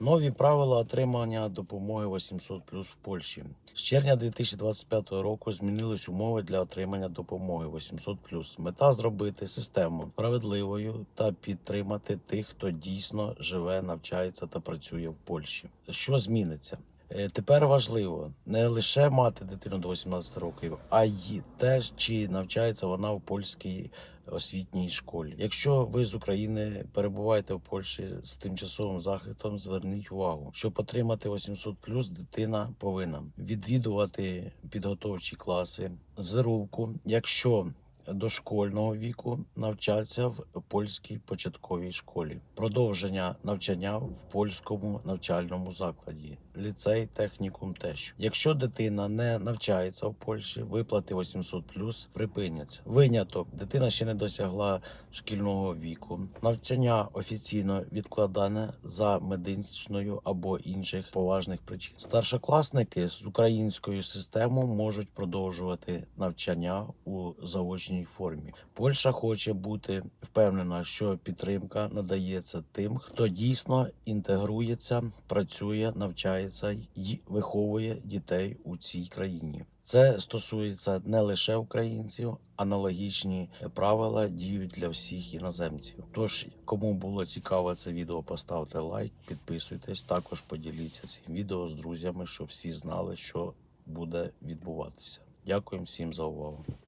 Нові правила отримання допомоги 800 в Польщі. З червня 2025 року змінились умови для отримання допомоги 800 Мета зробити систему справедливою та підтримати тих, хто дійсно живе, навчається та працює в Польщі. Що зміниться? Е, Тепер важливо не лише мати дитину до 18 років, а й теж чи навчається вона у польській освітній школі. Якщо ви з України перебуваєте в Польщі з тимчасовим захистом, зверніть увагу, щоб отримати 800 дитина повинна відвідувати підготовчі класи з руку, якщо дошкольного віку навчатися в польській початковій школі, продовження навчання в польському навчальному закладі, ліцей, технікум теж. Якщо дитина не навчається в Польщі, виплати 800 припиняться. Виняток дитина ще не досягла шкільного віку. Навчання офіційно відкладане за медичною або інших поважних причин. Старшокласники з українською системою можуть продовжувати навчання у заочній формі. Польща хоче бути впевнена, що підтримка надається тим, хто дійсно інтегрується, працює, навчається і виховує дітей у цій країні. Це стосується не лише українців, аналогічні правила діють для всіх іноземців. Тож, кому було цікаво це відео, поставте лайк, підписуйтесь. Також поділіться цим відео з друзями, щоб всі знали, що буде відбуватися. Дякую всім за увагу.